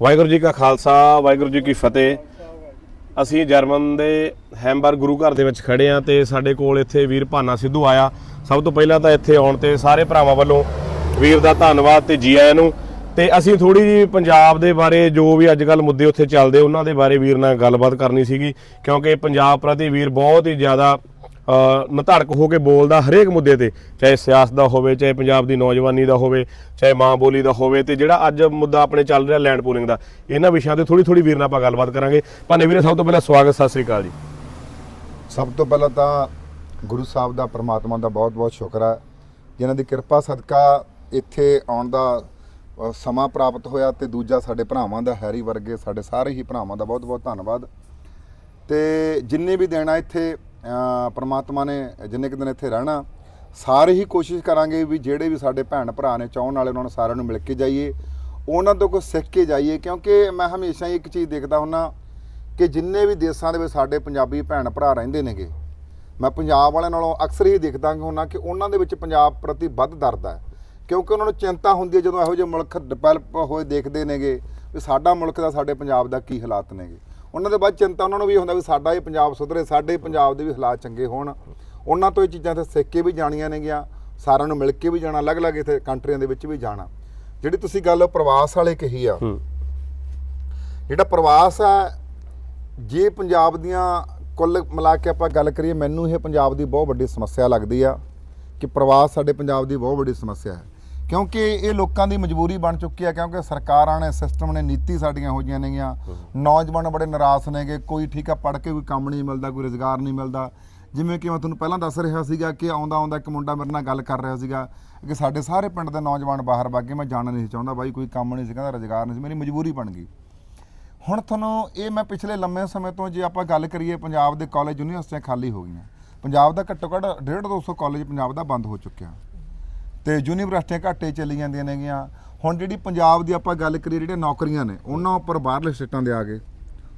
ਵਾਹਿਗੁਰੂ ਜੀ ਕਾ ਖਾਲਸਾ, ਵਾਹਿਗੁਰੂ ਜੀ ਕੀ ਫਤਿਹ। ਅਸੀਂ ਜਰਮਨ ਦੇ ਹੈਮਬਰਗ ਗੁਰੂ ਘਰ ਦੇ ਵਿੱਚ ਖੜੇ ਆ ਤੇ ਸਾਡੇ ਕੋਲ ਇੱਥੇ ਵੀਰ ਭਾਨਾ ਸਿੱਧੂ ਆਇਆ। ਸਭ ਤੋਂ ਪਹਿਲਾਂ ਤਾਂ ਇੱਥੇ ਆਉਣ ਤੇ ਸਾਰੇ ਭਰਾਵਾਂ ਵੱਲੋਂ ਵੀਰ ਦਾ ਧੰਨਵਾਦ ਤੇ ਜੀ ਆਇਆਂ ਨੂੰ। ਤੇ ਅਸੀਂ ਥੋੜੀ ਜੀ ਪੰਜਾਬ ਦੇ ਬਾਰੇ ਜੋ ਵੀ ਅੱਜ ਕੱਲ ਮੁੱਦੇ ਉੱਥੇ ਚੱਲਦੇ, ਉਹਨਾਂ ਦੇ ਬਾਰੇ ਵੀਰ ਨਾਲ ਗੱਲਬਾਤ ਕਰਨੀ ਸੀਗੀ। ਕਿਉਂਕਿ ਪੰਜਾਬ ਪ੍ਰਤੀ ਵੀਰ ਬਹੁਤ ਹੀ ਜ਼ਿਆਦਾ ਨਧੜਕ ਹੋ ਕੇ ਬੋਲਦਾ ਹਰੇਕ ਮੁੱਦੇ ਤੇ, ਚਾਹੇ ਸਿਆਸਤ ਦਾ ਹੋਵੇ, ਚਾਹੇ ਪੰਜਾਬ ਦੀ ਨੌਜਵਾਨੀ ਦਾ ਹੋਵੇ, ਚਾਹੇ ਮਾਂ ਬੋਲੀ ਦਾ ਹੋਵੇ, ਤੇ ਜਿਹੜਾ ਅੱਜ ਮੁੱਦਾ ਆਪਣੇ ਚੱਲ ਰਿਹਾ ਲੈਂਡ ਪੂਲਿੰਗ ਦਾ, ਇਹਨਾਂ ਵਿਸ਼ਿਆਂ ਤੇ ਥੋੜੀ ਥੋੜੀ ਵੀਰ ਨਾਲ ਆਪਾਂ ਗੱਲਬਾਤ ਕਰਾਂਗੇ। ਭਾਨੇ ਵੀਰੇ, ਸਭ ਤੋਂ ਪਹਿਲਾਂ ਸਵਾਗਤ, ਸਤਿ ਸ੍ਰੀ ਅਕਾਲ ਜੀ। ਸਭ ਤੋਂ ਪਹਿਲਾਂ ਤਾਂ ਗੁਰੂ ਸਾਹਿਬ ਦਾ, ਪ੍ਰਮਾਤਮਾ ਦਾ ਬਹੁਤ-ਬਹੁਤ ਸ਼ੁਕਰ ਹੈ ਜਿਨ੍ਹਾਂ ਦੀ ਕਿਰਪਾ ਸਦਕਾ ਇੱਥੇ ਆਉਣ ਦਾ ਸਮਾਂ ਪ੍ਰਾਪਤ ਹੋਇਆ ਤੇ ਦੂਜਾ ਸਾਡੇ ਭਰਾਵਾਂ ਦਾ, ਹੈਰੀ ਵਰਗੇ ਸਾਡੇ ਸਾਰੇ ਹੀ ਭਰਾਵਾਂ ਦਾ ਬਹੁਤ-ਬਹੁਤ ਧੰਨਵਾਦ। ਤੇ ਜਿੰਨੇ ਵੀ ਦੇਣਾ ਇੱਥੇ ਪ੍ਰਮਾਤਮਾ ਨੇ ਜਿੰਨੇ ਕੁ ਦਿਨ ਇੱਥੇ ਰਹਿਣਾ, ਸਾਰੇ ਹੀ ਕੋਸ਼ਿਸ਼ ਕਰਾਂਗੇ ਵੀ ਜਿਹੜੇ ਵੀ ਸਾਡੇ ਭੈਣ ਭਰਾ ਨੇ ਚਾਹਣ ਵਾਲੇ ਉਹਨਾਂ ਨੂੰ ਸਾਰਿਆਂ ਨੂੰ ਮਿਲ ਕੇ ਜਾਈਏ, ਉਹਨਾਂ ਤੋਂ ਕੁਝ ਸਿੱਖ ਕੇ ਜਾਈਏ, ਕਿਉਂਕਿ ਮੈਂ ਹਮੇਸ਼ਾ ਹੀ ਇੱਕ ਚੀਜ਼ ਦੇਖਦਾ ਹੁੰਨਾ ਕਿ ਜਿੰਨੇ ਵੀ ਦੇਸ਼ਾਂ ਦੇ ਵਿੱਚ ਸਾਡੇ ਪੰਜਾਬੀ ਭੈਣ ਭਰਾ ਰਹਿੰਦੇ ਨੇਗੇ, ਮੈਂ ਪੰਜਾਬ ਵਾਲਿਆਂ ਨਾਲੋਂ ਅਕਸਰ ਹੀ ਦੇਖਦਾ ਹੁੰਦਾ ਕਿ ਉਹਨਾਂ ਦੇ ਵਿੱਚ ਪੰਜਾਬ ਪ੍ਰਤੀ ਵੱਧ ਦਰਦ ਹੈ, ਕਿਉਂਕਿ ਉਹਨਾਂ ਨੂੰ ਚਿੰਤਾ ਹੁੰਦੀ ਹੈ ਜਦੋਂ ਇਹੋ ਜਿਹੇ ਮੁਲਕ ਡਿਵੈਲਪ ਹੋਏ ਦੇਖਦੇ ਨੇਗੇ ਵੀ ਸਾਡਾ ਮੁਲਕ ਦਾ, ਸਾਡੇ ਪੰਜਾਬ ਦਾ ਕੀ ਹਾਲਾਤ ਨੇਗੇ। ਉਹਨਾਂ ਦੇ ਬਾਅਦ ਚਿੰਤਾ ਉਹਨਾਂ ਨੂੰ ਵੀ ਹੁੰਦਾ ਵੀ ਸਾਡਾ ਇਹ ਪੰਜਾਬ ਸੁਧਰੇ ਸਾਡੇ ਪੰਜਾਬ ਦੇ ਵੀ ਹਾਲਾਤ ਚੰਗੇ ਹੋਣ। ਉਹਨਾਂ ਤੋਂ ਇਹ ਚੀਜ਼ਾਂ ਤੇ ਸਿੱਖ ਕੇ ਵੀ ਜਾਣੀਆਂ ਨੇਗੀਆਂ ਸਾਰਿਆਂ ਨੂੰ ਮਿਲ ਕੇ ਵੀ ਜਾਣਾ ਅਲੱਗ-ਅਲੱਗ ਇੱਥੇ ਕੰਟਰੀਆਂ ਦੇ ਵਿੱਚ ਵੀ ਜਾਣਾ। ਜਿਹੜੀ ਤੁਸੀਂ ਗੱਲ ਪ੍ਰਵਾਸ ਵਾਲੇ ਕਹੀ ਆ ਜਿਹੜਾ ਪ੍ਰਵਾਸ ਆ ਜੇ ਪੰਜਾਬ ਦੀਆਂ ਕੁੱਲ ਮਿਲਾ ਕੇ ਆਪਾਂ ਗੱਲ ਕਰੀਏ ਮੈਨੂੰ ਇਹ ਪੰਜਾਬ ਦੀ ਬਹੁਤ ਵੱਡੀ ਸਮੱਸਿਆ ਲੱਗਦੀ ਆ ਕਿ ਪ੍ਰਵਾਸ ਸਾਡੇ ਪੰਜਾਬ ਦੀ ਬਹੁਤ ਵੱਡੀ ਸਮੱਸਿਆ ਹੈ। ਕਿਉਂਕਿ ਇਹ ਲੋਕਾਂ ਦੀ ਮਜਬੂਰੀ ਬਣ ਚੁੱਕੀ ਆ ਕਿਉਂਕਿ ਸਰਕਾਰਾਂ ਨੇ ਸਿਸਟਮ ਨੇ ਨੀਤੀ ਸਾਡੀਆਂ ਹੋ ਗਈਆਂ ਨੇਗੀਆਂ। ਨੌਜਵਾਨ ਬੜੇ ਨਿਰਾਸ਼ ਨੇਗੇ, ਕੋਈ ਠੀਕ ਆ, ਪੜ੍ਹ ਕੇ ਕੋਈ ਕੰਮ ਨਹੀਂ ਮਿਲਦਾ, ਕੋਈ ਰੋਜ਼ਗਾਰ ਨਹੀਂ ਮਿਲਦਾ। ਜਿਵੇਂ ਕਿ ਮੈਂ ਤੁਹਾਨੂੰ ਪਹਿਲਾਂ ਦੱਸ ਰਿਹਾ ਸੀਗਾ ਕਿ ਆਉਂਦਾ ਆਉਂਦਾ ਇੱਕ ਮੁੰਡਾ ਮੇਰੇ ਨਾਲ ਗੱਲ ਕਰ ਰਿਹਾ ਸੀਗਾ ਕਿ ਸਾਡੇ ਸਾਰੇ ਪਿੰਡ ਦੇ ਨੌਜਵਾਨ ਬਾਹਰ ਵਗ ਗਏ, ਮੈਂ ਜਾਣਾ ਨਹੀਂ ਸੀ ਚਾਹੁੰਦਾ ਬਾਈ, ਕੋਈ ਕੰਮ ਨਹੀਂ ਸੀ, ਕਹਿੰਦਾ ਰੋਜ਼ਗਾਰ ਨਹੀਂ ਸੀ, ਮੇਰੀ ਮਜਬੂਰੀ ਬਣ ਗਈ। ਹੁਣ ਤੁਹਾਨੂੰ ਇਹ ਮੈਂ ਪਿਛਲੇ ਲੰਮੇ ਸਮੇਂ ਤੋਂ ਜੇ ਆਪਾਂ ਗੱਲ ਕਰੀਏ, ਪੰਜਾਬ ਦੇ ਕਾਲਜ ਯੂਨੀਵਰਸਿਟੀਆਂ ਖਾਲੀ ਹੋ ਗਈਆਂ। ਪੰਜਾਬ ਦਾ ਘੱਟੋ ਘੱਟ 1.5 200 ਕਾਲਜ ਪੰਜਾਬ ਦਾ ਬੰਦ ਹੋ ਚੁੱਕਿਆ। ਤੇ ਯੂਨੀਵਰਸਿਟੀਆਂ ਘਾਟੇ ਚੱਲੀ ਜਾਂਦੀਆਂ ਨੇਗੀਆਂ। ਹੁਣ ਜਿਹੜੀ ਪੰਜਾਬ ਦੀ ਆਪਾਂ ਗੱਲ ਕਰੀਏ, ਜਿਹੜੀਆਂ ਨੌਕਰੀਆਂ ਨੇ, ਉਹਨਾਂ ਉੱਪਰ ਬਾਹਰਲੇ ਸਟੇਟਾਂ ਦੇ ਆ ਗਏ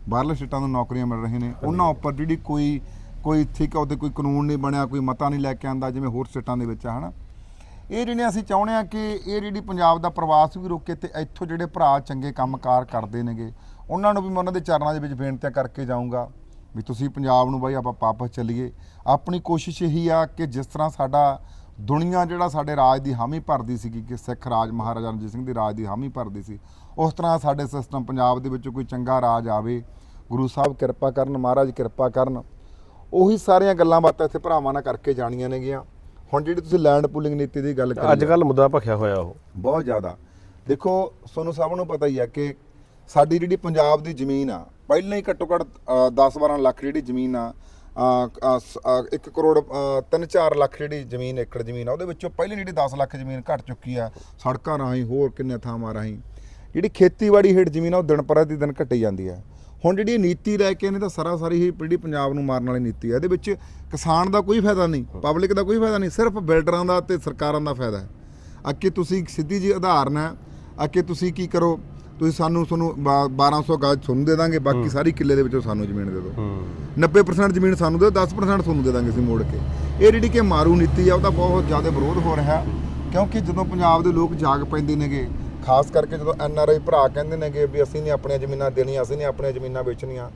ਬਾਹਰਲੇ ਸਟੇਟਾਂ ਤੋਂ ਨੌਕਰੀਆਂ ਮਿਲ ਰਹੀਆਂ ਨੇ। ਉਹਨਾਂ ਉੱਪਰ ਜਿਹੜੀ ਕੋਈ ਕੋਈ ਠੀਕ ਆ, ਉਹਦੇ ਕੋਈ ਕਾਨੂੰਨ ਨਹੀਂ ਬਣਿਆ, ਕੋਈ ਮਤਾ ਨਹੀਂ ਲੈ ਕੇ ਆਂਦਾ, ਜਿਵੇਂ ਹੋਰ ਸਟੇਟਾਂ ਦੇ ਵਿੱਚ ਆ, ਹਨਾ। ਇਹ ਜਿਹੜੀਆਂ ਅਸੀਂ ਚਾਹੁੰਦੇ ਆ ਕਿ ਇਹ ਜਿਹੜੀ ਪੰਜਾਬ ਦਾ ਪ੍ਰਵਾਸ ਵੀ ਰੋਕੇ ਤੇ ਇੱਥੋਂ ਜਿਹੜੇ ਭਰਾ ਚੰਗੇ ਕੰਮਕਾਰ ਕਰਦੇ ਨੇਗੇ, ਉਹਨਾਂ ਨੂੰ ਵੀ ਮੈਂ ਉਹਨਾਂ ਦੇ ਚਰਨਾਂ ਦੇ ਵਿੱਚ ਬੇਨਤੀਆਂ ਕਰਕੇ ਜਾਊਂਗਾ ਵੀ ਤੁਸੀਂ ਪੰਜਾਬ ਨੂੰ ਬਾਈ ਆਪਾਂ ਵਾਪਸ ਚੱਲੀਏ। ਆਪਣੀ ਕੋਸ਼ਿਸ਼ ਇਹੀ ਆ ਕਿ ਜਿਸ ਤਰ੍ਹਾਂ ਸਾਡਾ ਦੁਨੀਆ ਜਿਹੜਾ ਸਾਡੇ ਰਾਜ ਦੀ ਹਾਮੀ ਭਰਦੀ ਸੀਗੀ ਕਿ ਸਿੱਖ ਰਾਜ ਮਹਾਰਾਜਾ ਰਣਜੀਤ ਸਿੰਘ ਦੀ ਰਾਜ ਦੀ ਹਾਮੀ ਭਰਦੀ ਸੀ ਉਸ ਤਰ੍ਹਾਂ ਸਾਡੇ ਸਿਸਟਮ ਪੰਜਾਬ ਦੇ ਵਿੱਚ ਕੋਈ ਚੰਗਾ ਰਾਜ ਆਵੇ ਗੁਰੂ ਸਾਹਿਬ ਕਿਰਪਾ ਕਰਨ ਮਹਾਰਾਜ ਕਿਰਪਾ ਕਰਨ ਉਹੀ ਸਾਰੀਆਂ ਗੱਲਾਂ ਬਾਤਾਂ ਇੱਥੇ ਭਰਾਵਾਂ ਨਾਲ ਕਰਕੇ ਜਾਣੀਆਂ ਨੇਗੀਆਂ। ਹੁਣ ਜਿਹੜੀ ਤੁਸੀਂ ਲੈਂਡ ਪੂਲਿੰਗ ਨੀਤੀ ਦੀ ਗੱਲ ਕਰੀ ਅੱਜ ਕੱਲ ਮੁੱਦਾ ਭਖਿਆ ਹੋਇਆ ਉਹ। ਬਹੁਤ ਜ਼ਿਆਦਾ। ਦੇਖੋ ਤੁਹਾਨੂੰ ਸਭ ਨੂੰ ਪਤਾ ਹੀ ਹੈ ਕਿ ਸਾਡੀ ਜਿਹੜੀ ਪੰਜਾਬ ਦੀ ਜ਼ਮੀਨ ਆ ਪਹਿਲਾਂ ਹੀ ਘੱਟੋ ਘੱਟ 10-12 ਲੱਖ ਜਿਹੜੀ ਜ਼ਮੀਨ ਆ 1 ਕਰੋੜ 3-4 ਲੱਖ ਜਿਹੜੀ ਜ਼ਮੀਨ, ਏਕੜ ਜ਼ਮੀਨ ਆ, ਉਹਦੇ ਵਿੱਚੋਂ ਪਹਿਲਾਂ ਜਿਹੜੀ 10 ਲੱਖ ਜ਼ਮੀਨ ਘਟ ਚੁੱਕੀ ਆ, ਸੜਕਾਂ ਰਾਹੀਂ, ਹੋਰ ਕਿੰਨੇ ਥਾਵਾਂ ਰਾਹੀਂ। ਜਿਹੜੀ ਖੇਤੀਬਾੜੀ ਹੇਠ ਜ਼ਮੀਨ ਆ, ਉਹ ਦਿਨ ਪ੍ਰਤੀ ਦਿਨ ਘਟੀ ਜਾਂਦੀ ਆ। ਹੁਣ ਜਿਹੜੀ ਇਹ ਨੀਤੀ ਲੈ ਕੇ ਇਹਨੇ ਤਾਂ ਸਰਾਸਰੀ ਹੀ ਜਿਹੜੀ ਪੰਜਾਬ ਨੂੰ ਮਾਰਨ ਵਾਲੀ ਨੀਤੀ ਹੈ ਇਹਦੇ ਵਿੱਚ ਕਿਸਾਨ ਦਾ ਕੋਈ ਫਾਇਦਾ ਨਹੀਂ, ਪਬਲਿਕ ਦਾ ਕੋਈ ਫਾਇਦਾ ਨਹੀਂ, ਸਿਰਫ ਬਿਲਡਰਾਂ ਦਾ ਤੇ ਸਰਕਾਰਾਂ ਦਾ ਫਾਇਦਾ ਹੈ। ਅੱਗੇ ਤੁਸੀਂ ਸਿੱਧੀ ਜੀ ਉਦਾਹਰਨ ਹੈ, ਅੱਗੇ ਤੁਸੀਂ ਕੀ ਕਰੋ ਤੁਸੀਂ ਸਾਨੂੰ ਤੁਹਾਨੂੰ 1200 ਗਜ ਤੁਹਾਨੂੰ ਦੇ ਦਾਂਗੇ ਬਾਕੀ ਸਾਰੀ ਕਿੱਲੇ ਦੇ ਵਿੱਚੋਂ ਸਾਨੂੰ ਜ਼ਮੀਨ ਦੇ ਦਿਓ। ਹੂੰ। 90% ਜ਼ਮੀਨ ਸਾਨੂੰ ਦਿਓ 10% ਤੁਹਾਨੂੰ ਦੇ ਦਾਂਗੇ ਅਸੀਂ ਮੋੜ ਕੇ। ਇਹ ਜਿਹੜੀ ਕਿ ਮਾਰੂ ਨੀਤੀ ਆ ਉਹਦਾ ਬਹੁਤ ਜ਼ਿਆਦਾ ਵਿਰੋਧ ਹੋ ਰਿਹਾ ਕਿਉਂਕਿ ਜਦੋਂ ਪੰਜਾਬ ਦੇ ਲੋਕ ਜਾਗ ਪੈਂਦੇ ਨੇਗੇ ਖਾਸ ਕਰਕੇ ਜਦੋਂ ਐਨ ਆਰ ਆਈ ਭਰਾ ਕਹਿੰਦੇ ਨੇਗੇ ਵੀ ਅਸੀਂ ਨਹੀਂ ਆਪਣੀਆਂ ਜ਼ਮੀਨਾਂ ਦੇਣੀਆਂ ਅਸੀਂ ਨਹੀਂ ਆਪਣੀਆਂ ਜ਼ਮੀਨਾਂ ਵੇਚਣੀਆਂ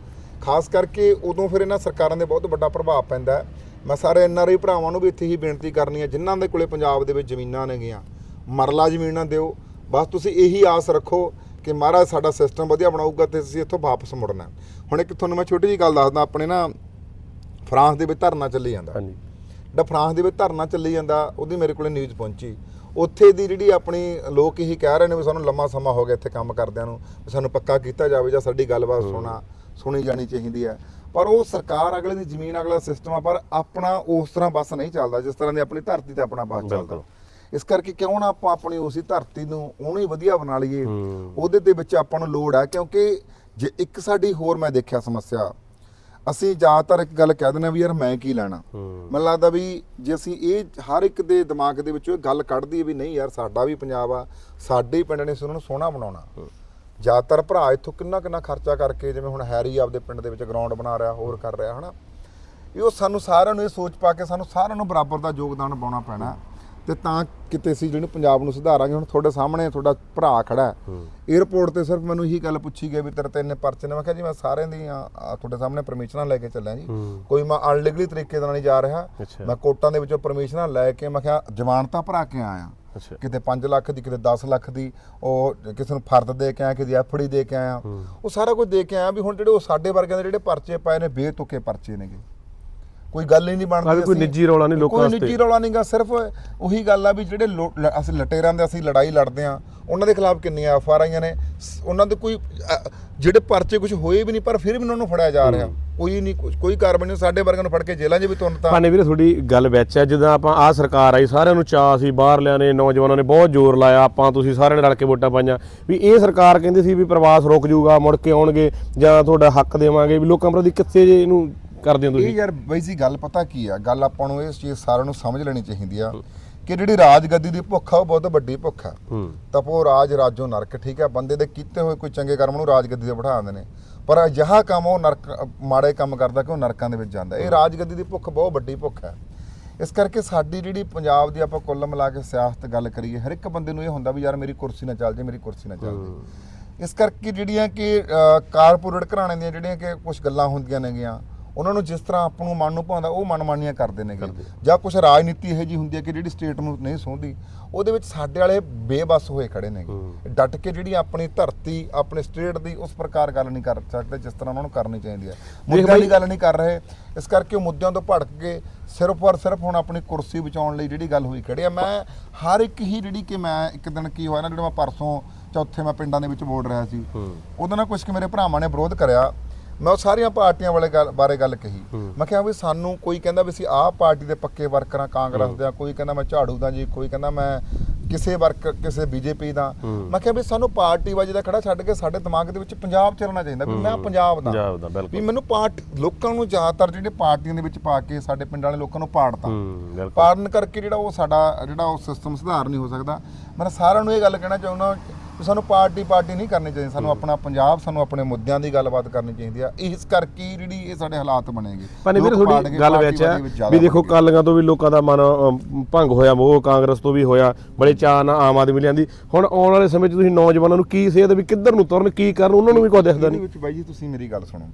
ਖਾਸ ਕਰਕੇ ਉਦੋਂ ਫਿਰ ਇਹਨਾਂ ਸਰਕਾਰਾਂ ਦੇ ਬਹੁਤ ਵੱਡਾ ਪ੍ਰਭਾਵ ਪੈਂਦਾ ਹੈ। ਮੈਂ ਸਾਰੇ ਐਨ ਆਰ ਆਈ ਭਰਾਵਾਂ ਨੂੰ ਵੀ ਇੱਥੇ ਹੀ ਬੇਨਤੀ ਕਰਨੀ ਹੈ ਜਿਨ੍ਹਾਂ ਦੇ ਕੋਲੇ ਪੰਜਾਬ ਦੇ ਵਿੱਚ ਜ਼ਮੀਨਾਂ ਨੇਗੀਆਂ ਮਰਲਾ ਜ਼ਮੀਨਾਂ ਦਿਓ ਬਸ ਤੁਸੀਂ ਇਹੀ ਆਸ ਰੱਖੋ ਕਿ ਮਹਾਰਾਜ ਸਾਡਾ ਸਿਸਟਮ ਵਧੀਆ ਬਣਾਊਗਾ ਤੇ ਅਸੀਂ ਇੱਥੋਂ ਵਾਪਸ ਮੁੜਨਾ ਹੁਣ ਇੱਕ ਤੁਹਾਨੂੰ ਮੈਂ ਛੋਟੀ ਜਿਹੀ ਗੱਲ ਦੱਸਦਾ ਆਪਣੇ ਨਾ ਫਰਾਂਸ ਦੇ ਵਿੱਚ ਧਰਨਾ ਚੱਲੀ ਜਾਂਦਾ। ਹਾਂਜੀ। ਜਿਹੜਾ ਫਰਾਂਸ ਦੇ ਵਿੱਚ ਧਰਨਾ ਚੱਲੀ ਜਾਂਦਾ ਉਹਦੀ ਮੇਰੇ ਕੋਲੇ ਨਿਊਜ਼ ਪਹੁੰਚੀ। ਉੱਥੇ ਦੀ ਜਿਹੜੀ ਆਪਣੀ ਲੋਕ ਇਹੀ ਕਹਿ ਰਹੇ ਨੇ ਵੀ ਸਾਨੂੰ ਲੰਮਾ ਸਮਾਂ ਹੋ ਗਿਆ ਇੱਥੇ ਕੰਮ ਕਰਦਿਆਂ ਨੂੰ ਸਾਨੂੰ ਪੱਕਾ ਕੀਤਾ ਜਾਵੇ ਜਾਂ ਸਾਡੀ ਗੱਲਬਾਤ ਸੁਣਾ ਸੁਣੀ ਜਾਣੀ ਚਾਹੀਦੀ ਹੈ। ਪਰ ਉਹ ਸਰਕਾਰ ਅਗਲੇ ਦੀ ਜ਼ਮੀਨ ਅਗਲਾ ਸਿਸਟਮ ਆ ਪਰ ਆਪਣਾ ਉਸ ਤਰ੍ਹਾਂ ਬਸ ਨਹੀਂ ਚੱਲਦਾ ਜਿਸ ਤਰ੍ਹਾਂ ਦੀ ਆਪਣੀ ਧਰਤੀ ਤੇ ਆਪਣਾ ਬਸ ਚੱਲਦਾ। ਇਸ ਕਰਕੇ ਕਿਉਂ ਨਾ ਆਪਾਂ ਆਪਣੀ ਉਸੇ ਧਰਤੀ ਨੂੰ ਉਹਨੂੰ ਵਧੀਆ ਬਣਾ ਲਈਏ। ਉਹਦੇ ਦੇ ਵਿੱਚ ਆਪਾਂ ਨੂੰ ਲੋੜ ਹੈ ਕਿਉਂਕਿ ਜੇ ਇੱਕ ਸਾਡੀ ਹੋਰ ਮੈਂ ਦੇਖਿਆ ਸਮੱਸਿਆ ਅਸੀਂ ਜ਼ਿਆਦਾਤਰ ਇੱਕ ਗੱਲ ਕਹਿ ਦਿੰਦੇ ਹਾਂ ਵੀ ਯਾਰ ਮੈਂ ਕੀ ਲੈਣਾ? ਮੈਨੂੰ ਲੱਗਦਾ ਵੀ ਜੇ ਅਸੀਂ ਇਹ ਹਰ ਇੱਕ ਦੇ ਦਿਮਾਗ ਦੇ ਵਿੱਚੋਂ ਇਹ ਗੱਲ ਕੱਢ ਦਈਏ ਵੀ ਨਹੀਂ ਯਾਰ ਸਾਡਾ ਵੀ ਪੰਜਾਬ ਆ ਸਾਡੇ ਪਿੰਡ ਨੇ ਉਹਨਾਂ ਨੂੰ ਸੋਹਣਾ ਬਣਾਉਣਾ। ਜ਼ਿਆਦਾਤਰ ਭਰਾ ਇੱਥੋਂ ਕਿੰਨਾ ਕਿੰਨਾ ਖਰਚਾ ਕਰਕੇ ਜਿਵੇਂ ਹੁਣ ਹੈਰੀ ਆਪਦੇ ਪਿੰਡ ਦੇ ਵਿੱਚ ਗਰਾਊਂਡ ਬਣਾ ਰਿਹਾ ਹੋਰ ਕਰ ਰਿਹਾ ਹਨਾ? ਇਹ ਉਹ ਸਾਨੂੰ ਸਾਰਿਆਂ ਨੂੰ ਇਹ ਸੋਚ ਪਾ ਕੇ ਸਾਨੂੰ ਸਾਰਿਆਂ ਨੂੰ ਬਰਾਬਰ ਦਾ ਯੋਗਦਾਨ ਪਾਉਣਾ ਪੈਣਾ। ਤੇ ਤਾਂ ਕਿਤੇ ਸੀ ਜਿਹਨੂੰ ਪੰਜਾਬ ਨੂੰ ਸੁਧਾਰਾਂਗੇ ਹੁਣ ਤੁਹਾਡੇ ਸਾਹਮਣੇ ਤੁਹਾਡਾ ਭਰਾ ਖੜਾ ਹੈ। 에어ਪੋਰਟ ਤੇ ਸਿਰਫ ਮੈਨੂੰ ਇਹੀ ਗੱਲ ਪੁੱਛੀ ਗਈ ਵੀ ਤੇਰੇ ਤੇ ਇੰਨੇ ਪਰਚੇ ਨੇ। ਮੈਂ ਕਿਹਾ ਜੀ ਮੈਂ ਸਾਰਿਆਂ ਦੀਆਂ ਆ, ਤੁਹਾਡੇ ਸਾਹਮਣੇ ਪਰਮਿਸ਼ਨਾਂ ਲੈ ਕੇ ਚੱਲਿਆ ਜੀ। ਕੋਈ ਮੈਂ ਅਨਲੀਗਲੀ ਤਰੀਕੇ ਨਾਲ ਨਹੀਂ ਜਾ ਰਿਹਾ। ਮੈਂ ਕੋਰਟਾਂ ਦੇ ਵਿੱਚੋਂ ਪਰਮਿਸ਼ਨਾਂ ਲੈ ਕੇ ਮੈਂ ਕਿਹਾ ਜ਼ਮਾਨਤਾਂ ਭਰਾ ਕੇ ਆਇਆ? ਕਿਤੇ 5 ਲੱਖ ਦੀ ਕਿਤੇ 10 ਲੱਖ ਦੀ ਉਹ ਕਿਸੇ ਨੂੰ ਫਰਦ ਦੇ ਕੇ ਆਇਆ ਕਿਸੇ ਐਫਡੀ ਦੇ ਕੇ ਆਇਆ। ਉਹ ਸਾਰਾ ਕੁਝ ਦੇ ਕੇ ਆਇਆ ਵੀ ਹੁਣ ਜਿਹੜੇ ਉਹ ਸਾਡੇ ਵਰਗਿਆਂ ਦੇ ਜਿਹੜੇ ਪਰਚੇ ਪਏ ਨੇ ਬੇਤੁਕੇ ਪਰਚੇ ਨੇਗੇ। ਕੋਈ ਗੱਲ ਹੀ ਨਹੀਂ ਬਣਦੀ ਕੋਈ ਨਿੱਜੀ ਰੌਲਾ ਨਹੀਂ ਲੋਕਾਂ ਕੋਈ ਵਾਸਤੇ। ਨਿੱਜੀ ਰੌਲਾ ਨਹੀਂਗਾ ਸਿਰਫ ਉਹੀ ਗੱਲ ਆ ਵੀ ਜਿਹੜੇ ਅਸੀਂ ਲਟੇਰਾਂ ਦੇ ਅਸੀਂ ਲੜਾਈ ਲੜਦੇ ਆ ਉਹਨਾਂ ਦੇ ਖਿਲਾਫ ਕਿੰਨੀਆਂ ਐਫ ਆਰ ਆਈਆਂ ਨੇ ਉਹਨਾਂ ਦੇ ਕੋਈ ਜਿਹੜੇ ਪਰਚੇ ਕੁਝ ਹੋਏ ਵੀ ਨਹੀਂ ਪਰ ਫਿਰ ਵੀ ਉਹਨਾਂ ਨੂੰ ਫੜਿਆ ਜਾ ਰਿਹਾ। ਕੋਈ ਨਹੀਂ ਕੋਈ ਕਾਰਵਾਈ ਨਹੀਂ ਸਾਡੇ ਵਰਗਿਆਂ ਨੂੰ ਫੜ ਕੇ ਜੇਲ੍ਹਾਂ 'ਚ ਵੀ ਤੁੰਨ ਤਾਂ ਭਾਨੇ ਵੀਰੇ ਤੁਹਾਡੀ ਗੱਲ ਵਿੱਚ ਹੈ ਜਦੋਂ ਆਪਾਂ ਆ ਸਰਕਾਰ ਆਈ ਸਾਰਿਆਂ ਨੂੰ ਚਾਅ ਸੀ ਬਾਹਰਲਿਆਂ ਨੇ ਨੌਜਵਾਨਾਂ ਨੇ ਬਹੁਤ ਜ਼ੋਰ ਲਾਇਆ ਆਪਾਂ ਤੁਸੀਂ ਸਾਰਿਆਂ ਨੇ ਰਲ ਕੇ ਵੋਟਾਂ ਪਾਈਆਂ। ਵੀ ਇਹ ਸਰਕਾਰ ਕਹਿੰਦੀ ਸੀ ਵੀ ਪ੍ਰਵਾਸ ਰੁਕ ਜਾਊਗਾ ਮੁੜ ਕੇ ਆਉਣਗੇ ਜਾਂ ਤੁਹਾਡਾ ਹੱਕ ਦੇਵਾਂਗੇ ਵੀ ਲੋਕਾਂ ਪ੍ਰਤੀ ਕਿੱਥੇ ਜੇ ਇਹਨੂੰ ਕਰਦੇ ਹੋ ਇਹ ਤੁਸੀਂ ਯਾਰ ਬਾਈ ਜੀ ਗੱਲ ਪਤਾ ਕੀ ਆ? ਗੱਲ ਆਪਾਂ ਨੂੰ ਇਸ ਚੀਜ਼ ਸਾਰਿਆਂ ਨੂੰ ਸਮਝ ਲੈਣੀ ਚਾਹੀਦੀ ਆ ਕਿ ਜਿਹੜੀ ਰਾਜਗੱਦੀ ਦੀ ਭੁੱਖ ਆ ਉਹ ਬਹੁਤ ਵੱਡੀ ਭੁੱਖ ਆ। ਹੂੰ। ਤਪੋ ਰਾਜ ਰਾਜੋ ਨਰਕ ਠੀਕ ਹੈ ਬੰਦੇ ਦੇ ਕੀਤੇ ਹੋਏ ਕੋਈ ਚੰਗੇ ਕਰਮ ਨੂੰ ਰਾਜਗੱਦੀ ਤੇ ਬਿਠਾ ਦਿੰਦੇ ਨੇ। ਪਰ ਅਜਿਹਾ ਕੰਮ ਉਹ ਨਰਕ ਮਾੜੇ ਕੰਮ ਕਰਦਾ ਕਿ ਉਹ ਨਰਕਾਂ ਦੇ ਵਿੱਚ ਜਾਂਦਾ। ਇਹ ਰਾਜਗੱਦੀ ਦੀ ਭੁੱਖ ਬਹੁਤ ਵੱਡੀ ਭੁੱਖ ਹੈ ਇਸ ਕਰਕੇ ਸਾਡੀ ਜਿਹੜੀ ਪੰਜਾਬ ਦੀ ਆਪਾਂ ਕੁੱਲ ਮਿਲਾ ਕੇ ਸਿਆਸਤ ਗੱਲ ਕਰੀਏ ਹਰ ਇੱਕ ਬੰਦੇ ਨੂੰ ਇਹ ਹੁੰਦਾ ਵੀ ਯਾਰ ਮੇਰੀ ਕੁਰਸੀ ਨਾ ਚੱਲ ਜੇ ਮੇਰੀ ਕੁਰਸੀ ਨਾ ਚੱਲ ਜੇ। ਇਸ ਕਰਕੇ ਜਿਹੜੀਆਂ ਕਿ ਅ, ਕਾਰਪੋਰੇਟ ਘਰਾਣੇ ਦੀਆਂ ਜਿਹੜੀਆਂ ਕਿ ਕੁਝ ਗੱਲਾਂ ਹੁੰਦੀਆਂ ਨੇਗੀਆਂ ਉਹਨਾਂ ਨੂੰ ਜਿਸ ਤਰ੍ਹਾਂ ਆਪ ਨੂੰ ਮਨ ਨੂੰ ਭਾਉਂਦਾ ਉਹ ਮਨਮਾਨੀਆਂ ਕਰਦੇ ਨੇਗੇ। ਜਾਂ ਕੁਝ ਰਾਜਨੀਤੀ ਇਹੋ ਜੀ ਹੁੰਦੀ ਹੈ ਕਿ ਜਿਹੜੀ ਸਟੇਟ ਨੂੰ ਨਹੀਂ ਸੌਂਦੀ ਉਹਦੇ ਵਿੱਚ ਸਾਡੇ ਵਾਲੇ ਬੇਬਸ ਹੋਏ ਖੜੇ ਨੇਗੇ। ਡਟ ਕੇ ਜਿਹੜੀ ਆਪਣੀ ਧਰਤੀ ਆਪਣੇ ਸਟੇਟ ਦੀ ਉਸ ਪ੍ਰਕਾਰ ਗੱਲ ਨਹੀਂ ਕਰ ਸਕਦੇ ਜਿਸ ਤਰ੍ਹਾਂ ਉਹਨਾਂ ਨੂੰ ਕਰਨੀ ਚਾਹੀਦੀ ਹੈ। ਮੁੱਦਿਆਂ ਦੀ ਗੱਲ ਨਹੀਂ ਕਰ ਰਹੇ ਇਸ ਕਰਕੇ ਉਹ ਮੁੱਦਿਆਂ ਤੋਂ ਭੜਕ ਕੇ ਸਿਰਫ ਔਰ ਸਿਰਫ ਹੁਣ ਆਪਣੀ ਕੁਰਸੀ ਬਚਾਉਣ ਲਈ ਜਿਹੜੀ ਗੱਲ ਹੋਈ ਖੜੇ ਆ ਮੈਂ ਹਰ ਇੱਕ ਹੀ ਜਿਹੜੀ ਕਿ ਮੈਂ ਇੱਕ ਦਿਨ ਕੀ ਹੋਇਆ ਨਾ ਜਿਹੜਾ ਮੈਂ ਪਰਸੋਂ ਚੌਥੇ ਮੈਂ ਪਿੰਡਾਂ ਦੇ ਵਿੱਚ ਬੋਲ ਰਿਹਾ ਸੀ ਉਹਦੇ ਨਾਲ ਕੁਝ ਕਿ ਮੇਰੇ ਭਰਾਵਾਂ ਨੇ ਵਿਰੋਧ ਕਰਿਆ। ਮੈਂ ਉਹ ਸਾਰੀਆਂ ਪਾਰਟੀਆਂ ਵਾਲੇ ਗੱਲ ਬਾਰੇ ਗੱਲ ਕਹੀ। ਮੈਂ ਕਿਹਾ ਵੀ ਸਾਨੂੰ ਕੋਈ ਕਹਿੰਦਾ ਵੀ ਅਸੀਂ ਆਹ ਪਾਰਟੀ ਦੇ ਪੱਕੇ ਵਰਕਰਾਂ ਕਾਂਗਰਸ ਦੇ ਆ ਕੋਈ ਕਹਿੰਦਾ ਮੈਂ ਝਾੜੂ ਦਾ ਜੀ ਕੋਈ ਕਹਿੰਦਾ ਮੈਂ ਕਿਸੇ ਵਰਕ ਕਿਸੇ ਬੀਜੇਪੀ ਦਾ। ਮੈਂ ਕਿਹਾ ਵੀ ਸਾਨੂੰ ਪਾਰਟੀ ਵਾਜੀ ਦਾ ਖੜਾ ਛੱਡ ਕੇ ਸਾਡੇ ਦਿਮਾਗ ਦੇ ਵਿੱਚ ਪੰਜਾਬ ਚੱਲਣਾ ਚਾਹੀਦਾ ਵੀ ਮੈਂ ਪੰਜਾਬ ਦਾ। ਪੰਜਾਬ ਦਾ ਵੀ ਮੈਨੂੰ ਪਾਰਟ ਲੋਕਾਂ ਨੂੰ ਜ਼ਿਆਦਾਤਰ ਜਿਹੜੇ ਪਾਰਟੀਆਂ ਦੇ ਵਿੱਚ ਪਾ ਕੇ ਸਾਡੇ ਪਿੰਡ ਵਾਲੇ ਲੋਕਾਂ ਨੂੰ ਪਾੜਤਾ। ਬਿਲਕੁਲ। ਪਾੜਨ ਕਰਕੇ ਜਿਹੜਾ ਉਹ ਸਾਡਾ ਜਿਹੜਾ ਉਹ ਸਿਸਟਮ ਸੁਧਾਰ ਨਹੀਂ ਹੋ ਸਕਦਾ। ਮੈਂ ਸਾਰਿਆਂ ਨੂੰ ਇਹ ਗੱਲ ਕਹਿਣਾ ਚਾਹੁੰਦਾ ਕਿ ਸਾਨੂੰ ਪਾਰਟੀ ਪਾਰਟੀ ਨਹੀਂ ਕਰਨੀ ਚਾਹੀਦੀ ਸਾਨੂੰ ਆਪਣਾ ਪੰਜਾਬ ਸਾਨੂੰ ਆਪਣੇ ਮੁੱਦਿਆਂ ਦੀ ਗੱਲਬਾਤ ਕਰਨੀ ਚਾਹੀਦੀ ਆ। ਇਸ ਕਰਕੇ ਹੀ ਜਿਹੜੀ ਇਹ ਸਾਡੇ ਹਾਲਾਤ ਬਣੇਗੇ। ਭਾਨੇ ਵੀਰੇ ਕੇ ਗੱਲ ਵਿੱਚ ਜ਼ਿਆਦਾ ਵੀ ਦੇਖੋ। ਕਾਲੀਆਂ ਤੋਂ ਵੀ ਲੋਕਾਂ ਦਾ ਮਨ ਭੰਗ ਹੋਇਆ ਮੋਹ ਕਾਂਗਰਸ ਤੋਂ ਵੀ ਹੋਇਆ ਬੜੇ ਚਾਅ ਨਾਲ ਆਮ ਆਦਮੀ ਲਿਆਂਦੀ ਹੁਣ ਆਉਣ ਵਾਲੇ ਸਮੇਂ 'ਚ ਤੁਸੀਂ ਨੌਜਵਾਨਾਂ ਨੂੰ ਕੀ ਸੇਧ ਵੀ ਕਿੱਧਰ ਨੂੰ ਤੁਰਨ ਕੀ ਕਰਨ ਉਹਨਾਂ ਨੂੰ ਵੀ ਕੋਈ ਦਿਖਦਾ ਇਹਦੇ ਨਹੀਂ। ਵਿੱਚ ਬਾਈ ਜੀ ਤੁਸੀਂ ਮੇਰੀ ਗੱਲ ਸੁਣੋ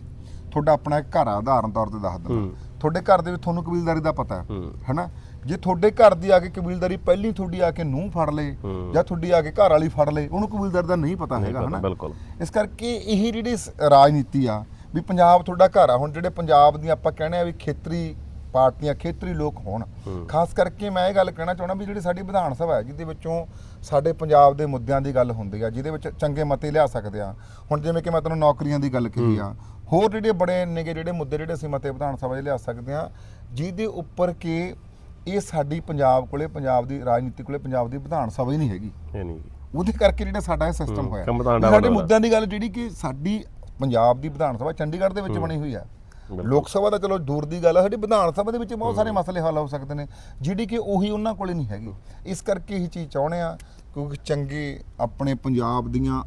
ਤੁਹਾਡਾ ਆਪਣਾ ਘਰ ਆ ਉਦਾਹਰਨ ਤੌਰ ਤੇ ਦੱਸ ਦਿੰਦਾ। ਤੁਹਾਡੇ ਘਰ ਦੇ ਵਿੱਚ ਤੁਹਾਨੂੰ ਕਬੀਲਦਾਰੀ ਦਾ ਪਤਾ ਹੈ। ਹੈਨਾ? ਜੇ ਤੁਹਾਡੇ ਘਰ ਦੀ ਆ ਕੇ ਕਬੀਲਦਾਰੀ ਪਹਿਲੀ ਤੁਹਾਡੀ ਆ ਕੇ ਨੂੰਹ ਫੜ ਲੇ ਜਾਂ ਤੁਹਾਡੀ ਆ ਕੇ ਘਰ ਵਾਲੀ ਫੜ ਲੇ ਉਹਨੂੰ ਕਬੀਲਦਾਰੀ ਦਾ ਨਹੀਂ ਪਤਾ ਹੈਗਾ ਹੈਨਾ? ਬਿਲਕੁਲ। ਇਸ ਕਰਕੇ ਇਹ ਜਿਹੜੀ ਰਾਜਨੀਤੀ ਆ ਵੀ ਪੰਜਾਬ ਤੁਹਾਡਾ ਘਰ ਆ ਹੁਣ ਜਿਹੜੇ ਪੰਜਾਬ ਦੀਆਂ ਆਪਾਂ ਕਹਿੰਦੇ ਆ ਵੀ ਖੇਤਰੀ ਪਾਰਟੀਆਂ ਖੇਤਰੀ ਲੋਕ ਹੋਣ ਖਾਸ ਕਰਕੇ ਮੈਂ ਇਹ ਗੱਲ ਕਹਿਣਾ ਚਾਹਣਾ ਵੀ ਜਿਹੜੀ ਸਾਡੀ ਵਿਧਾਨ ਸਭਾ ਹੈ ਜਿਹਦੇ ਵਿੱਚੋਂ ਸਾਡੇ ਪੰਜਾਬ ਦੇ ਮੁੱਦਿਆਂ ਦੀ ਗੱਲ ਹੁੰਦੀ ਆ ਜਿਹਦੇ ਵਿੱਚ ਚੰਗੇ ਮਤੇ ਲਿਆ ਸਕਦੇ ਆ। ਹੁਣ ਜਿਵੇਂ ਕਿ ਮੈਂ ਤੁਹਾਨੂੰ ਨੌਕਰੀਆਂ ਦੀ ਗੱਲ ਕਹੀ ਆ ਹੋਰ ਜਿਹੜੇ ਬੜੇ ਨੇਗੇ ਜਿਹੜੇ ਮੁੱਦੇ ਜਿਹੜੇ ਅਸੀਂ ਮਤੇ ਵਿਧਾਨ ਸਭਾ 'ਚ ਲਿਆ ਸਕਦੇ ਆ ਜਿਹਦੇ ਉੱਪਰ ਕਿ ਇਹ ਸਾਡੀ ਪੰਜਾਬ ਕੋਲੇ ਪੰਜਾਬ ਦੀ ਰਾਜਨੀਤੀ ਕੋਲੇ ਪੰਜਾਬ ਦੀ ਵਿਧਾਨ ਸਭਾ ਹੀ ਨਹੀਂ ਹੈਗੀ। ਇਹ ਨਹੀਂ। ਉਹਦੇ ਕਰਕੇ ਜਿਹੜਾ ਸਾਡਾ ਇਹ ਸਿਸਟਮ ਹੋਇਆ। ਸਾਡੇ। ਮੁੱਦਿਆਂ ਦੀ ਗੱਲ ਜਿਹੜੀ ਕਿ ਸਾਡੀ ਪੰਜਾਬ ਦੀ ਵਿਧਾਨ ਸਭਾ ਚੰਡੀਗੜ੍ਹ ਦੇ ਵਿੱਚ ਬਣੀ ਹੋਈ ਆ ਲੋਕ ਸਭਾ ਦਾ ਚਲੋ ਦੂਰ ਦੀ ਗੱਲ ਆ ਸਾਡੀ ਵਿਧਾਨ ਸਭਾ ਦੇ ਵਿੱਚ ਬਹੁਤ ਸਾਰੇ ਮਸਲੇ ਹੱਲ ਹੋ ਸਕਦੇ ਨੇ ਜਿਹੜੀ ਕਿ ਉਹੀ ਉਹਨਾਂ ਕੋਲੇ ਨਹੀਂ ਹੈਗੀ। ਇਸ ਕਰਕੇ ਇਹ ਚੀਜ਼ ਚਾਹੁੰਦੇ ਆ ਕਿਉਂਕਿ ਚੰਗੇ ਆਪਣੇ ਪੰਜਾਬ ਦੀਆਂ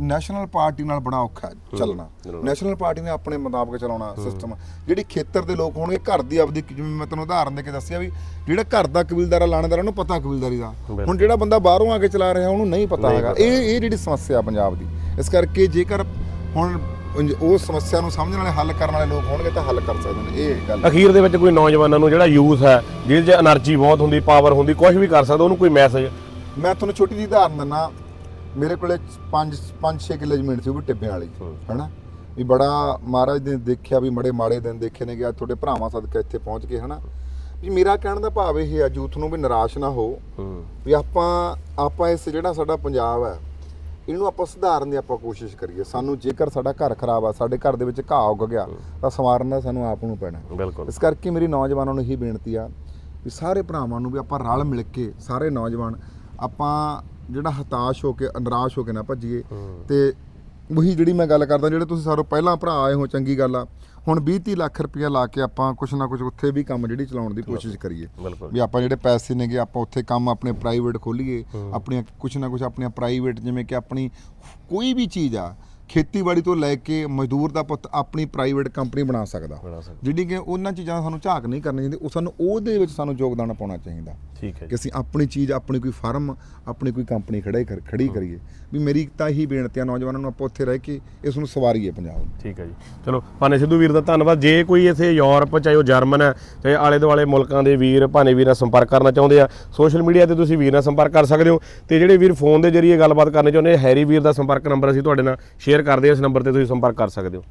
ਨੈਸ਼ਨਲ ਪਾਰਟੀ ਨਾਲ ਬਣਾ ਔਖਾ ਚੱਲਣਾ। ਨੈਸ਼ਨਲ ਪਾਰਟੀ ਨੇ ਆਪਣੇ ਮੁਤਾਬਕ ਚਲਾਉਣਾ ਸਿਸਟਮ। ਜਿਹੜੀ ਖੇਤਰ ਦੇ ਲੋਕ ਹੋਣਗੇ ਘਰ ਦੀ ਆਪਦੀ ਜਿਵੇਂ ਮੈਂ ਤੁਹਾਨੂੰ ਉਦਾਹਰਨ ਦੇ ਕੇ ਦੱਸਿਆ ਵੀ ਜਿਹੜਾ ਘਰ ਦਾ ਕਬੀਲਦਾਰ ਲਾਣੇਦਾਰ ਉਹਨੂੰ ਪਤਾ ਕਬੀਲਦਾਰੀ ਦਾ। ਹੁਣ ਜਿਹੜਾ ਬੰਦਾ ਬਾਹਰੋਂ ਆ ਕੇ ਚਲਾ ਰਿਹਾ ਉਹਨੂੰ ਨਹੀਂ ਪਤਾ ਹੈਗਾ। ਇਹ ਇਹ ਜਿਹੜੀ ਸਮੱਸਿਆ ਪੰਜਾਬ ਦੀ। ਇਸ ਕਰਕੇ ਜੇਕਰ ਹੁਣ ਉਹ ਸਮੱਸਿਆ ਨੂੰ ਸਮਝਣ ਵਾਲੇ ਹੱਲ ਕਰਨ ਵਾਲੇ ਲੋਕ ਹੋਣਗੇ ਤਾਂ ਹੱਲ ਕਰ ਸਕਦੇ ਨੇ। ਇਹ ਗੱਲ ਅਖੀਰ ਦੇ ਵਿੱਚ ਕੋਈ ਨੌਜਵਾਨਾਂ ਨੂੰ ਜਿਹੜਾ ਯੂਥ ਹੈ ਜਿਹਦੇ 'ਚ એનર્ਜੀ ਬਹੁਤ ਹੁੰਦੀ ਪਾਵਰ ਹੁੰਦੀ ਕੁਝ ਵੀ ਕਰ ਸਕਦਾ ਉਹਨੂੰ ਕੋਈ ਮੈਸੇਜ ਮੈਂ ਤੁਹਾਨੂੰ ਛੋਟੀ ਜਿਹੀ ਉਦਾਹਰਨ ਦਿੰਦਾ। ਮੇਰੇ ਕੋਲੇ 5 5-6 ਕਿੱਲੇ ਜ਼ਮੀਨ ਸੀ ਉਹ ਵੀ ਟਿੱਬਿਆਂ ਵਾਲੀ। ਹਨਾ? ਵੀ ਬੜਾ ਮਹਾਰਾਜ ਨੇ ਦੇਖਿਆ ਵੀ ਬੜੇ ਮਾੜੇ ਦਿਨ ਦੇਖੇ ਨੇ ਗਿਆ ਤੁਹਾਡੇ ਭਰਾਵਾਂ ਸਦਕਾ ਇੱਥੇ ਪਹੁੰਚ ਗਏ ਹਨਾ? ਵੀ ਮੇਰਾ ਕਹਿਣ ਦਾ ਭਾਵ ਇਹ ਹੈ ਯੂਥ ਨੂੰ ਵੀ ਨਿਰਾਸ਼ ਨਾ ਹੋ। ਵੀ ਆਪਾਂ ਆਪਾਂ ਇਸ ਜਿਹੜਾ ਸਾਡਾ ਪੰਜਾਬ ਹੈ ਇਹਨੂੰ ਆਪਾਂ ਸੁਧਾਰਨ ਦੀ ਆਪਾਂ ਕੋਸ਼ਿਸ਼ ਕਰੀਏ। ਸਾਨੂੰ ਜੇਕਰ ਸਾਡਾ ਘਰ ਖਰਾਬ ਆ ਸਾਡੇ ਘਰ ਦੇ ਵਿੱਚ ਘਾਹ ਉੱਗ ਗਿਆ ਤਾਂ ਸਵਾਰਨ ਦਾ ਸਾਨੂੰ ਆਪ ਨੂੰ ਪੈਣਾ। ਬਿਲਕੁਲ। ਇਸ ਕਰਕੇ ਮੇਰੀ ਨੌਜਵਾਨਾਂ ਨੂੰ ਇਹੀ ਬੇਨਤੀ ਆ ਵੀ ਸਾਰੇ ਭਰਾਵਾਂ ਨੂੰ ਵੀ ਆਪਾਂ ਰਲ ਮਿਲ ਕੇ ਸਾਰੇ ਨੌਜਵਾਨ ਆਪਾਂ ਜਿਹੜਾ ਹਤਾਸ਼ ਹੋ ਕੇ ਨਿਰਾਸ਼ ਹੋ ਕੇ ਨਾ ਭੱਜੀਏ। ਤੇ ਉਹੀ ਜਿਹੜੀ ਮੈਂ ਗੱਲ ਕਰਦਾ ਜਿਹੜੇ ਤੁਸੀਂ ਸਾਰੇ ਪਹਿਲਾਂ ਭਰਾ ਆਏ ਹੋ ਚੰਗੀ ਗੱਲ ਆ। ਹੁਣ 20 30 ਲੱਖ ਰੁਪਇਆ ਲਾ ਕੇ ਆਪਾਂ ਕੁਛ ਨਾ ਕੁਛ ਉੱਥੇ ਵੀ ਕੰਮ ਜਿਹੜੀ ਚਲਾਉਣ ਦੀ ਕੋਸ਼ਿਸ਼ ਕਰੀਏ। ਵੀ ਆਪਾਂ ਜਿਹੜੇ ਪੈਸੇ ਨੇਗੇ ਆਪਾਂ ਉੱਥੇ ਕੰਮ ਆਪਣੇ ਪ੍ਰਾਈਵੇਟ ਖੋਲੀਏ। ਆਪਣੀਆਂ ਕੁਛ ਨਾ ਕੁਛ ਆਪਣੀਆਂ ਪ੍ਰਾਈਵੇਟ ਜਿਵੇਂ ਕਿ ਆਪਣੀ ਕੋਈ ਵੀ ਚੀਜ਼ ਆ ਖੇਤੀਬਾੜੀ ਤੋਂ ਲੈ ਕੇ ਮਜ਼ਦੂਰ ਦਾ ਪੁੱਤ ਆਪਣੀ ਪ੍ਰਾਈਵੇਟ ਕੰਪਨੀ ਬਣਾ ਸਕਦਾ। ਜਿਹੜੀ ਕਿ ਉਹਨਾਂ ਚੀਜ਼ਾਂ ਦਾ ਸਾਨੂੰ ਝਾਕ ਨਹੀਂ ਕਰਨੀ ਚਾਹੀਦੀ ਉਹ ਸਾਨੂੰ ਉਹਦੇ ਵਿੱਚ ਸਾਨੂੰ ਯੋਗਦਾਨ ਪਾਉਣਾ ਚਾਹੀਦਾ। ਠੀਕ ਹੈ ਕਿ ਅਸੀਂ ਆਪਣੀ ਚੀਜ਼ ਆਪਣੀ ਕੋਈ ਫਰਮ ਆਪਣੀ ਕੋਈ ਕੰਪਨੀ ਖੜੇ ਖੜੀ ਕਰੀਏ। ਵੀ ਮੇਰੀ ਤਾਂ ਇਹੀ ਬੇਨਤੀ ਆ ਨੌਜਵਾਨਾਂ ਨੂੰ ਆਪਾਂ ਉੱਥੇ ਰਹਿ ਕੇ ਇਸ ਨੂੰ ਸਵਾਰੀਏ ਪੰਜਾਬ ਨੂੰ। ਠੀਕ ਹੈ ਜੀ। ਚਲੋ ਭਾਨੇ ਸਿੱਧੂ ਵੀਰ ਦਾ ਧੰਨਵਾਦ। ਜੇ ਕੋਈ ਇੱਥੇ ਯੂਰਪ ਚਾਹੇ ਉਹ ਜਰਮਨ ਹੈ ਚਾਹੇ ਆਲੇ ਦੁਆਲੇ ਮੁਲਕਾਂ ਦੇ ਵੀਰ ਭਾਨੇ ਵੀਰ ਨਾਲ ਸੰਪਰਕ ਕਰਨਾ ਚਾਹੁੰਦੇ ਆ ਸੋਸ਼ਲ ਮੀਡੀਆ ਤੇ ਤੁਸੀਂ ਵੀਰ ਨਾਲ ਸੰਪਰਕ ਕਰ ਸਕਦੇ ਹੋ। ਤੇ ਜਿਹੜੇ ਵੀਰ ਫੋਨ ਦੇ ਜ਼ਰੀਏ ਗੱਲਬਾਤ ਕਰਨੀ ਚਾਹੁੰਦੇ ਹੈਰੀ ਵੀਰ ਦਾ ਸੰਪਰਕ ਨੰਬਰ ਅਸੀਂ ਤੁਹਾਡੇ ਨਾਲ ਸ਼ੇਅਰ ਕਰਦੇ ਹਾਂ ਇਸ ਨੰਬਰ ਤੇ ਤੁਸੀਂ ਸੰਪਰਕ ਕਰ ਸਕਦੇ ਹੋ।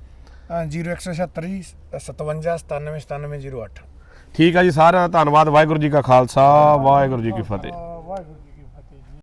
ਹਾਂ 0176 57 97 9708 ਠੀਕ ਆ ਜੀ ਸਾਰਿਆਂ ਦਾ ਧੰਨਵਾਦ ਵਾਹਿਗੁਰੂ ਜੀ ਕਾ ਖਾਲਸਾ ਵਾਹਿਗੁਰੂ ਜੀ ਕੀ ਫਤਿਹ।